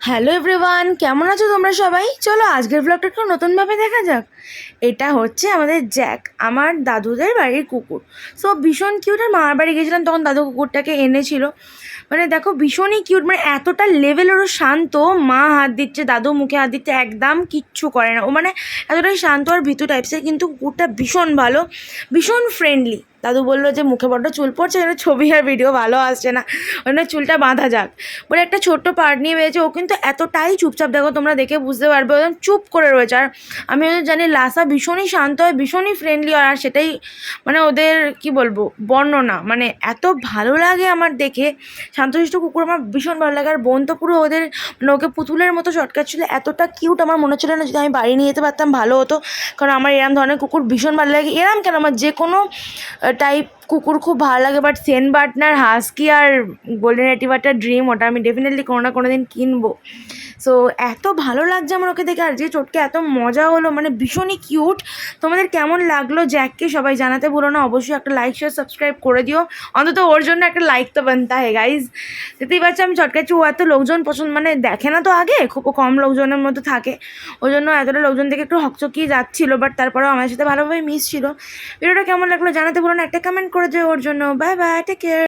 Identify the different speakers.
Speaker 1: Hello everyone, কেমন আছো তোমরা সবাই? চলো আজকের ব্লগটা একটু নতুনভাবে দেখা যাক। এটা হচ্ছে আমাদের জ্যাক, আমার দাদুদের বাড়ির কুকুর। সো ভীষণ কিউট আর মামার বাড়ি গেছিলাম তখন দাদু কুকুরটাকে এনেছিল। মানে দেখো, ভীষণই কিউট মানে এতটা লেভেল ওরও শান্ত। মা হাত দিচ্ছে, দাদু মুখে হাত দিচ্ছে, একদম কিচ্ছু করে না। ও মানে এতটাই শান্ত আর ভীতু টাইপসের কিন্তু কুকুরটা ভীষণ ভালো, ভীষণ ফ্রেন্ডলি দাদু বলল যে, মুখে বড্ড চুল পড়ছে যেন ছবি আর ভিডিও ভালো আসছে না। ওই চুলটা বাঁধা যাক। বলে একটা ছোট্ট পার্ট নিয়ে বেরিয়েছে, ও কিন্তু এতটাই চুপচাপ, দেখো তোমরা দেখে বুঝতে পারবে একদম চুপ করে রয়েছে। আর আমি ওদের জানি লাসা ভীষণই শান্ত হয়, ভীষণই ফ্রেন্ডলি হয়, আর সেটাই মানে ওদের, কি বলব, বর্ণনা। মানে এত ভালো লাগে আমার দেখে। শান্তশিষ্ট কুকুর আমার ভীষণ ভালো লাগে, আর বোন তো পুরো ওদের মানে ওকে পুতুলের মতো শর্টকাট ছিল, এতটা কিউট আমার মনে হচ্ছিল না যদি আমি বাড়ি নিয়ে যেতে পারতাম, ভালো হতো। কারণ আমার এরম ধরনের কুকুর ভীষণ ভালো লাগে। এরম কেন? আমার যে কোনো type কুকুর খুব ভালো লাগে বাট সেন বাটনার হাস্কি আর গোল্ডেন রেটিভারটা ড্রিম ওটা আমি ডেফিনেটলি কোনো না কোনো দিন কিনবো। সো এত ভালো লাগছে আমার ওকে দেখে, আর যে চোটকে এত মজা হলো মানে ভীষণই কিউট তোমাদের কেমন লাগল জ্যাককে সবাই জানাতে ভুলো না, অবশ্যই একটা লাইক শেয়ার সাবস্ক্রাইব করে দিও। অন্তত ওর জন্য একটা লাইক তো বানতা হে গাইজ দেখতেই পাচ্ছি আমি চটকাচ্ছি ও এত লোকজন পছন্দ মানে দেখে না তো আগে, খুব কম লোকজনের মতো থাকে। ওই জন্য এতটা লোকজন থেকে একটু হকচকিয়ে যাচ্ছিল বাট তারপরেও আমার সাথে ভালোভাবে মিস ছিল ভিডিওটা কেমন লাগল জানাতে বলো না, একটা কমেন্ট করে দিও ওর জন্য। Bye bye take care